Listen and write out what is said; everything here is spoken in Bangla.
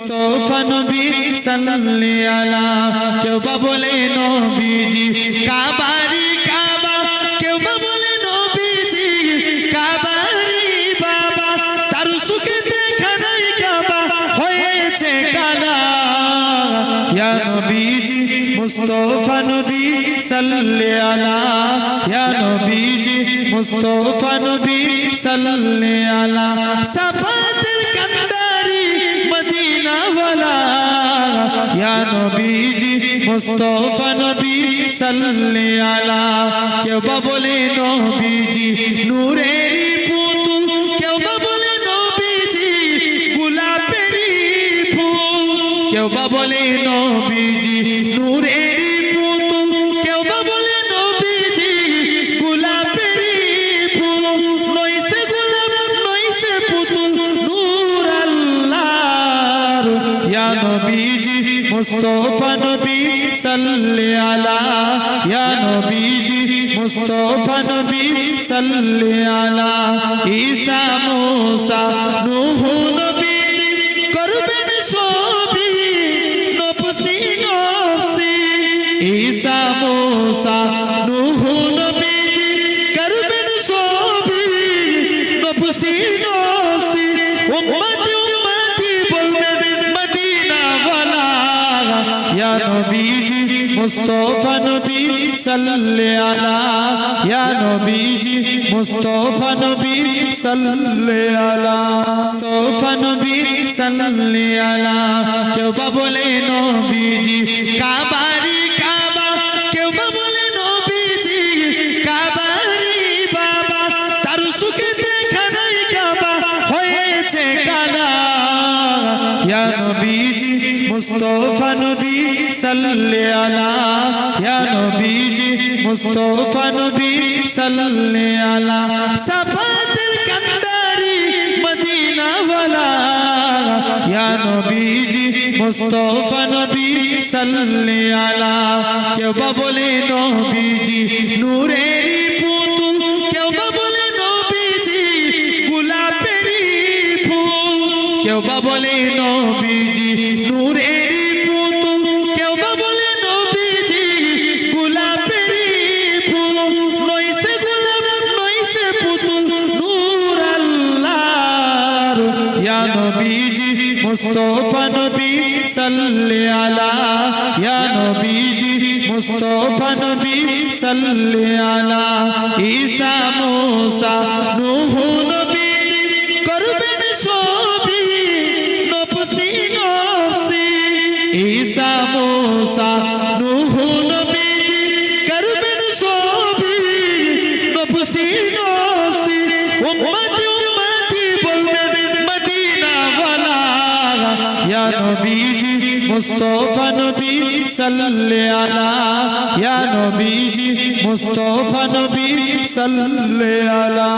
মুস্তফা নবী সাল্লি আলা। কেউ বা বলে নবীজি, কাবারি কাবা। কেউ বা বলে নবীজি, কাবারি বাবা। তার সুখে দেখা নাই কাবা, হয়েছে কালা। ইয়া নবীজি, মুস্তফা নবী সাল্লি আলা। ইয়া নবীজি, মুস্তফা নবী সাল্লি আলা। সাফাতের ইয়া নবীজি, মুস্তফা নবী, সাল্লি আলা। কেউ বা বলে নবীজি, নূরেরই পুতুল কেউ বা বলে নবীজি, গোলাপেরই ফুল। কেউ বা বলে নবীজি নূরেরই মুস্তফা নবী সাল্লি আলা ইয়া নবীজি মুস্তফা নবী সাল্লি আলা ঈসা মুসা নূহ নবীজি, মুস্তফা নবী, সাল্লে আলা। ইয়া নবীজি, মুস্তফা নবী, সাল্লে আলা। মুস্তফা নবী, সাল্লে আলা। কেউ বা বলে নবীজি মুস্তফা নবী সাল্লি আলা, ইয়া নবীজি, মুস্তফা নবী সাল্লি আলা। সাফাতের কান্দারি মদিনা ওয়ালা ইয়া নবীজি, মুস্তফা নবী সাল্লি আলা। কেউ বা বলে নবীজি, নূরেরই পুতুল। কেউ বা বলে নবীজি, গোলাপেরই ফুল। কেউ বা নবীজি নূরেরই নবীজি, মুস্তফা নবী, সাল্লি আলা, ইয়া নবীজি, মুস্তফা নবী, সাল্লি আলা, ঈসা, মুসা, নূহ নবীজি, করবেন সবই নফসি নফসি ঈসা, মুসা নূহ নবীজি নবীজি মুস্তফা নবী সাল্লি আলা ইয়া নবীজি মুস্তফা নবী সাল্লি আলা।